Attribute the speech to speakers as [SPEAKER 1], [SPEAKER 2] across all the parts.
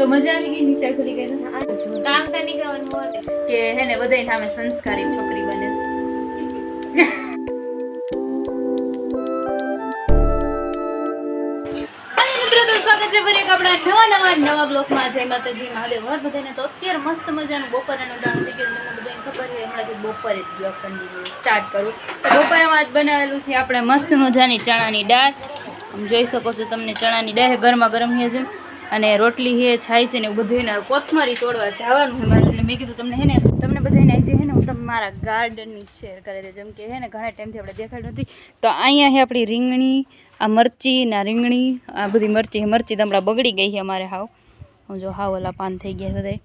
[SPEAKER 1] તો મજા આવી ગઈ નિશાળ ખુલી ગઈ.
[SPEAKER 2] કામ તો નહીં કરવાનું
[SPEAKER 1] કે હે ને બધા સામે સંસ્કારી છોકરી બને સ્વાગત છે ફરી આપણા નવા નવા નવા બ્લોકમાં. જય માતાજી મહાદેવ. હર બધાને તો અત્યારે મસ્ત મજાનું બપોરાનું ટાણું થઈ ગયું તમને બધાને ખબર છે હમણાંથી બપોરે જ કન્ટિન્યુ સ્ટાર્ટ કરું. બપોરામાં જ બનાવેલું છે આપણે મસ્ત મજાની ચણાની દાળ. જોઈ શકો છો તમને ચણાની દાળ ગરમા ગરમ છે. અને રોટલી છે છાય છે ને એવું બધું એને કોથમરી તોડવા જવાનું છે મારે. એટલે મેં કીધું તમને હે ને, તમને બધાને આજે હે ને હું તમને મારા ગાર્ડનની શેર કરી દે જેમ કે હે ને, ઘણા ટાઈમથી આપણે દેખાડ નથી તો અહીંયા છે આપણી રીંગણી, આ મરચી ના રીંગણી, આ બધી મરચી મરચી તો બગડી ગઈ છે અમારે હાવ. હું જો હાવ ઓલા પાન થઈ ગયા બધાય.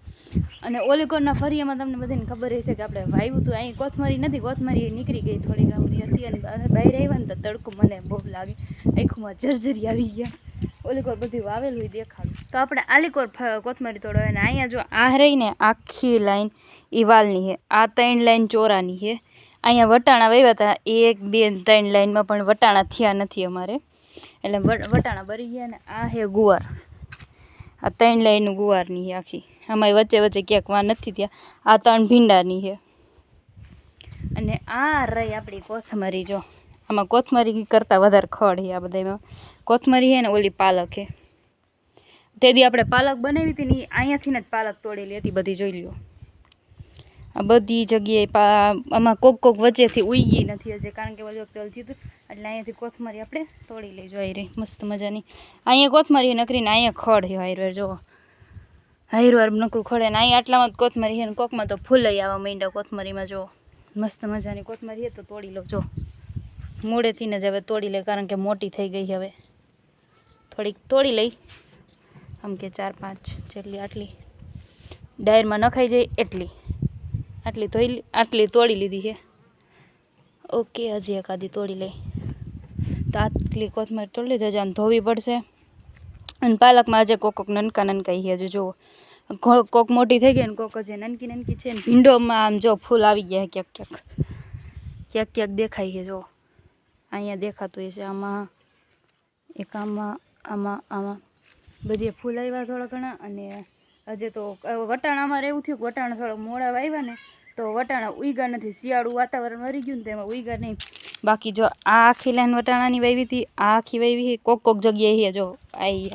[SPEAKER 1] અને ઓલી કોરના ફરિયામાં તમને બધાને ખબર હશે કે આપણે વાવ્યું હતું અહીં કોથમરી નથી, કોથમરી નીકળી ગઈ થોડી ગામડી હતી અને બહાર આવ્યા ને તો તડકો મને બહુ લાગે. આંખમાં જર્જરી આવી ગયા. ઓલી કોર બધી હોય દેખાડું. તો આપણે આલીકોર કોથમરી તોડો અને અહીંયા જો આ રહીને આખી લાઈન એ વાલની છે આ ત્રણ લાઈન ચોરાની છે અહીંયા વટાણા વાવ્યા હતા. એક, બે ત્રણ લાઈનમાં પણ વટાણા થયા નથી અમારે. એટલે વટાણા બરી ગયા ને આ છે ગુવાર. આ ત્રણ લાઈનનું ગુવારની છે આખી. આમાં વચ્ચે વચ્ચે ક્યાંક વા નથી ત્યાં આ ત્રણ ભીંડાની છે અને આ રહી આપણી કોથમરી જો. આમાં કોથમરી કરતાં વધારે ખડ છે આ બધામાં કોથમરી છે ને ઓલી પાલક છે. તે આપણે પાલક બનાવી હતી ને અહીંયાથી ને જ પાલક તોડેલી હતી બધી જોઈ લ્યો. આ બધી જગ્યાએ પા આમાં કોક કોક વચ્ચેથી ઉઈ નથી હજી કારણ કે ઓલી વખતે થયું હતું. એટલે અહીંયાથી કોથમરી આપણે તોડી લઈ જોઈ રહી મસ્ત મજાની. અહીંયા કોથમરી નકરીને અહીંયા ખડ છે હાઈરવેર જો. હાઈરવાર નકરું ખડે ને અહીંયા આટલામાં જ કોથમરી છે ને કોકમાં તો ફૂલ આવવા માંડ્યા કોથમરીમાં જો. મસ્ત મજાની કોથમરી છે તો તોડી લો જો. મોડેથી ને જ હવે તોડી લે, કારણ કે મોટી થઈ ગઈ હવે. થોડીક તોડી લઈ. આમ કે ચાર, પાંચ, જેટલી, આટલી. ડાયરમાં નખાઈ જાય એટલી. આટલી ધોઈ આટલી તોડી લીધી છે. ઓકે, હજી એકાદી તોડી લઈ. તો આટલી કોથમીર તોડી લીધી, હજી ધોવી પડશે. અને પાલકમાં આજે કોક કોક નનકા નનકા છે, હજુ જુઓ. કોક કોક મોટી થઈ ગઈ ને કોક હજી નનકી નનકી છે ને ભીંડોમાં આમ જો ફૂલ આવી ગયા ક્યાંક ક્યાંક. ક્યાંક ક્યાંક દેખાય છે જો અહીંયા દેખાતું હશે. આમાં એક આમાં આમાં આમાં બધી ફૂલ આવ્યા થોડા ઘણા અને હજે તો વટાણા અમારે એવું થયું કે વટાણા થોડા મોડા વાવ્યા ને, તો વટાણા ઉઈગા નથી. શિયાળું વાતાવરણ મરી ગયું ને તેમાં ઉઈગા નહીં. બાકી જો આ આખી લાઈન વટાણાની વાવી હતી, આ આખી વાવી છે કોક કોક જગ્યાએ છે જો આવી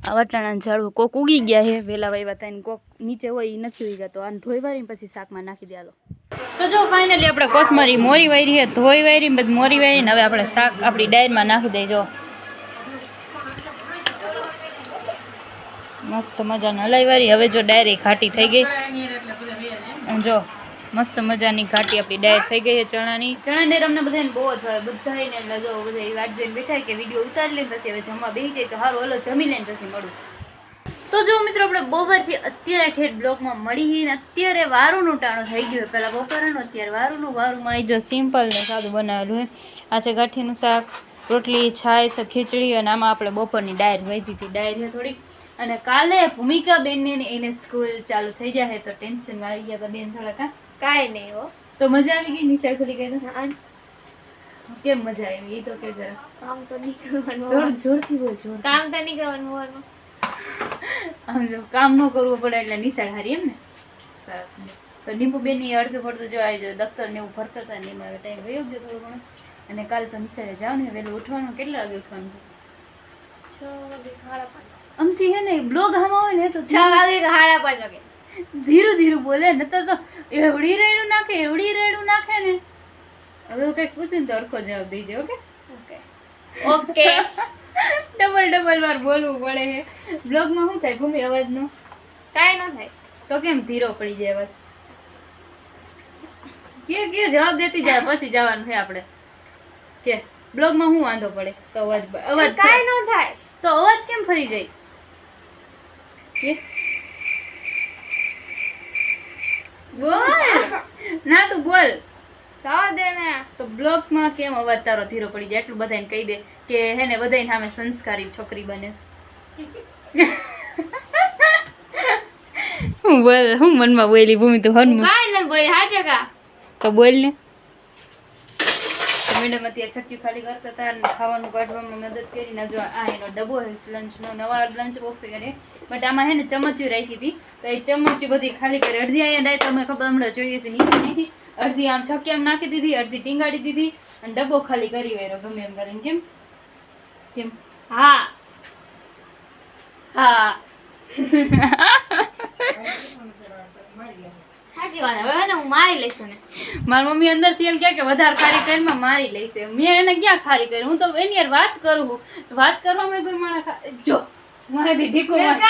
[SPEAKER 1] આ વટાણાના ઝાડવું કોક ઉગી ગયા છે વહેલા વાવ્યા હતા કોક નીચે હોય એ નથી ઉગી તો આને ધોઈ વારીને પછી શાકમાં નાખી દેલો તો જો ફાઇનલી આપણે કોથમરી મોરી વારી છે ધોઈ વાયરી બધી મોરી વારીને હવે આપણે શાક આપણી ડાયરમાં નાખી દેજો. મસ્ત મજાની હલાઈ વારી. હવે જો ડાયરી ઘાટી થઈ ગઈ. જો મસ્ત મજાની ઘાટી આપણી ડાયર થઈ ગઈ છે ચણાની. ચણા ડાયર અમને બધાને બહુ જ હોય બધાને જો બધા વાટ જોઈને બેઠા કે વીડિયો ઉતારી લઈને પછી હવે જમવા બેસી જાય તો સારું હલો જમી લઈને પછી મળું. તો જો મિત્રો આપણે બપોરથી અત્યારે ઠેઠ બ્લોકમાં મળી ને અત્યારે વારુંનું ટાણું થઈ ગયું પહેલાં બપોરનું અત્યારે વારુંનું. વારુંમાં આવી જો સિમ્પલ ને સાદું બનાવેલું હોય આ છે ગાંઠીનું શાક રોટલી છાશ ખીચડી અને આમાં આપણે બપોરની ડાયર વધી હતી. ડાયરી થોડીક. અને કાલે ભૂમિકા બેનને ને એને સ્કૂલ ચાલુ થઈ જાય તો ટેન્શનમાં આવી ગયા હતા બેન થોડાક?
[SPEAKER 2] કાંઈ નહીં હો.
[SPEAKER 1] તો મજા આવી ગઈ નિશાળ ખુલી ગઈ તો કેમ મજા આવી? એ તો કે જરા.
[SPEAKER 2] કામ તો નહીં કરવાનું
[SPEAKER 1] જોર. જોરથી બોલ જોર
[SPEAKER 2] કામ તો નહીં કરવાનું
[SPEAKER 1] આમ જો કામ ન કરવું પડે એટલે નિશાળ હારી એમ ને? સરસ તો નીંબુબેનની અડધું પડતું જો આવી દફતર ને એવું ભરતા હતા ને એમાં ટાઈમ વયો ગયો થોડો ઘણો. અને કાલે તો નિશાળે જાઓ ને વહેલું ઉઠવાનું. કેટલા વાગે ઉઠવાનું? આમથી હે ને બ્લોગ આમાં હોય ને તો
[SPEAKER 2] છ વાગે સાડા પાંચ વાગે.
[SPEAKER 1] ધીરું ધીરું બોલે ને તો એવડી રેડું નાખે એવડી રેડું નાખે ને. હવે કંઈક પૂછ્યું તો અરખો જવાબ દઈ દે okay
[SPEAKER 2] okay? Okay.
[SPEAKER 1] Double double વાર બોલવું પડે છે. બ્લોગમાં શું થાય? ભૂમિ અવાજનું?
[SPEAKER 2] કાંઈ ન થાય.
[SPEAKER 1] તો કેમ ધીરો પડી જાય અવાજ? કે કે જવાબ દેતી જાય પછી જવાનું છે આપણે. કે બ્લોગમાં શું વાંધો પડે? તો અવાજ અવાજ
[SPEAKER 2] કાંઈ ન થાય.
[SPEAKER 1] તો અવાજ કેમ ફરી જાય? કે? બોલ. ના તું બોલ.
[SPEAKER 2] જવા દે ને.
[SPEAKER 1] તો બ્લોગમાં કેમ અવાજ તારો ધીરો પડી જાય? એટલું બધાને કહી દે કે હે ને બધાને સામે સંસ્કારી છોકરી બને હું બોલ હું મનમાં બોલી ભૂમિ તું હન
[SPEAKER 2] કાંઈ નહીં બોલી કા?
[SPEAKER 1] તો બોલ ને. મેડમ અત્યારે ચક્કી ખાલી કરતા હતા અને ખાવાનું કાઢવામાં મદદ કરીને જો આ એનો ડબ્બો હે લંચનો નવા લંચ બોક્સ કરે બટ આમાં હે ને ચમચી રાખી હતી. તો એ ચમચી બધી ખાલી કરી અડધી અહીંયા ડાય તમે ખબર હમણાં જોઈએ છે નીચે. અડધી આમ છક્યામ નાખી દીધી અડધી ટીંગાડી દીધી અને ડબ્બો ખાલી કરી વેરો ગમે એમ કરીને કેમ? કેમ?
[SPEAKER 2] હા.
[SPEAKER 1] હા.
[SPEAKER 2] સાચી વાત હવે ને હું મારી લઈશ તને.
[SPEAKER 1] મારી મમ્મી અંદરથી એમ કહે કે વધારે ખારી કરીને મારી લઈશે મેં એને ક્યાં ખારી કરી? હું તો એની યાર વાત કરું છું. વાત કરવામાં કોઈ મારા જો મારાથી ઢીકો
[SPEAKER 2] મેં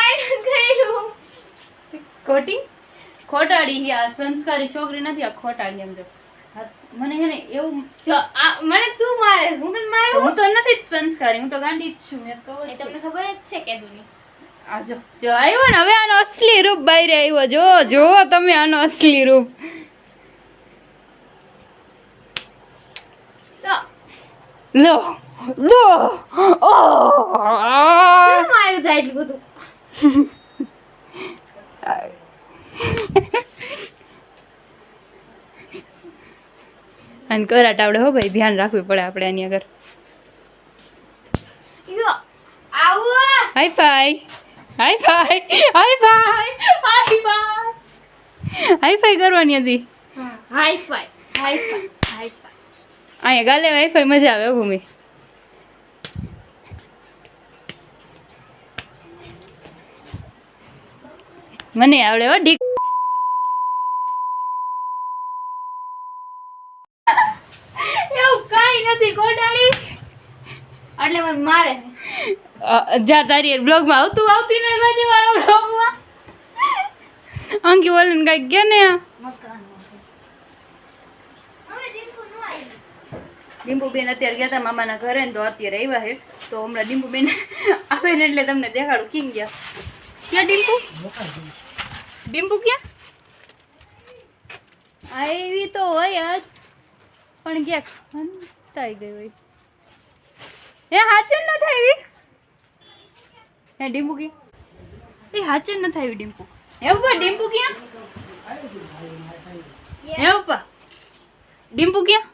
[SPEAKER 1] ખોટાડી હી આ સંસ્કારી છોકરી નથી આ ખોટાડી એમ જો. મને હે ને એવું
[SPEAKER 2] આ મને તું મારે હું તને મારું?
[SPEAKER 1] હું તો નથી જ સંસ્કારી હું તો ગાંડી જ છું મેં કહું
[SPEAKER 2] એ તમને ખબર જ છે કે દુની
[SPEAKER 1] આ જો જો આવ્યો ને હવે આનો અસલી રૂપ બહાર આવ્યો જો જો તમે આનો અસલી રૂપ. લો લો ઓ.
[SPEAKER 2] શું માર્યું થાય એટલું બધું?
[SPEAKER 1] અને કરાટ આવડે હો ભાઈ ધ્યાન રાખવું પડે આપણે આની આગળ. High five high five high five high five high five કરવાની હતી.
[SPEAKER 2] ફાઈ ફાઈ ફાઈ
[SPEAKER 1] અહીંયા ગાલે હાય ફાઈ મજા આવે ભૂમિ. મને આવડે હો ઢીક
[SPEAKER 2] એવું કાંઈ નથી કોટાડી એટલે મને મારે.
[SPEAKER 1] જા તારી બ્લોગમાં આવતું આવતી ને બાજુ વાળો બ્લોગમાં અંકી બોલીને કાંઈક ગયા ને ડીમ્પુબેન અત્યારે ગયા હતા મામાના ઘરે ને તો અત્યારે આવ્યા છે. તો હમણાં ડીમ્પુબેન આવે ને એટલે તમને દેખાડું કેમ ગયા. ક્યાં ડીમ્પુ ડીમ્પુ ક્યાં? આવી તો હોય જ. પણ ક્યાંક હંતાઈ ગઈ હોય. એ હાચન ન થાય હે ડીમ્પુ ક્યાં એ હાચન ન થાય ડીમ્પુ હે ઉપર ડીમ્પુ ક્યાં? હે ઉપર ડીમ્પુ ક્યાં?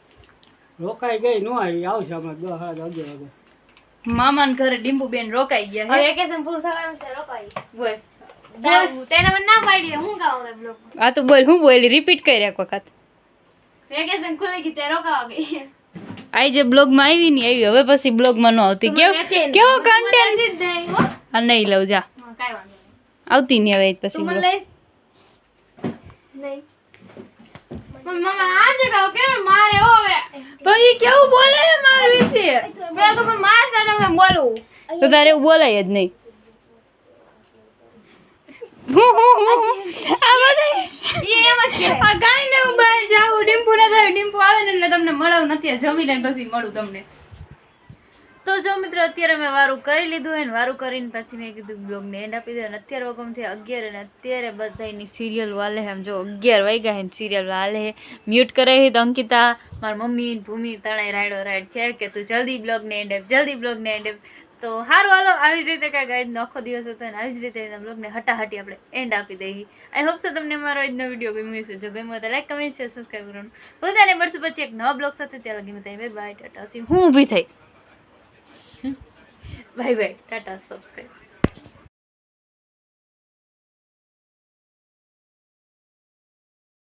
[SPEAKER 3] રોકાઈ ગઈ નો આવી આવશે હમણાં દસ સાડા અગિયાર વાગે.
[SPEAKER 1] મામાના ઘરે ડીમ્પુબેન રોકાઈ ગયા
[SPEAKER 2] હવે
[SPEAKER 1] હે?
[SPEAKER 2] વેકેશન પૂરું થવાનું છે રોકાઈ.
[SPEAKER 1] બોલ.
[SPEAKER 2] જાવું. તેને મને ના પાડી દે હું ગાઉં રે બ્લોગ
[SPEAKER 1] આ તો બોલ હું બોલી રિપીટ કરી એક વખત
[SPEAKER 2] વેકેશન ખુલી ગઈ તે રોકાવા ગઈ.
[SPEAKER 1] આઈ જે બ્લોગમાં આવી ને આવી હવે પછી બ્લોગમાં ન આવતી. કેવો કેવો કન્ટેન્ટ આ નહીં લઉં જા.
[SPEAKER 2] હા,
[SPEAKER 1] આવતી નહીં હવે પછી
[SPEAKER 2] તું મને
[SPEAKER 1] blog.
[SPEAKER 2] લઈશ. નહીં. પણ મમ્મા આજે કહો કે મારે હો હવે.
[SPEAKER 1] પણ એ કેવું બોલે મારા વિશે?
[SPEAKER 2] તો હું
[SPEAKER 1] તારે એવું બોલાય જ નહીં. હું, હું, હું, હું. આ બધા આ ને ડીમ્પુ ના થાય ડીમ્પુ આવે ને એટલે તમને મળાવું નથી જમી પછી મળું તમને. તો જો મિત્રો, અત્યારે મેં વારું કરી લીધું હોય ને, વારું કરીને પછી મેં કીધું બ્લોગને એન્ડ આપી દીધું અને અત્યારે વગમથી અગિયાર અને અત્યારે બધાની સિરિયલ વાલે આમ જો અગિયાર વાગ્યા હે સિરિયલ વાલે મ્યુટ કરે હે તો અંકિતા, મારી મમ્મી ને ભૂમિ તણાઈ રાયડો રાઈડ થયા કે તું જલ્દી બ્લોગને એન્ડ આપ, જલ્દી બ્લોગને એન્ડ આપ. તો સારું હાલો, આવી જ રીતે કાંઈક આજનો આખો દિવસ હતો અને આવી જ રીતે બ્લોગને હટાહટી આપણે એન્ડ આપી દઈએ. આઈ હોપ સો તમને મારો આજનો વીડિયો ગમ્યો હશે. જો ગમ્યો તો લાઈક કમેન્ટ શેર સબસ્ક્રાઈબ કરવાનું બધાને મળશું પછી એક નવા બ્લોગ સાથે. ત્યાં લગી બાય બાય ટાટા. હું ઊભી થઈ. Bye bye Tata subscribe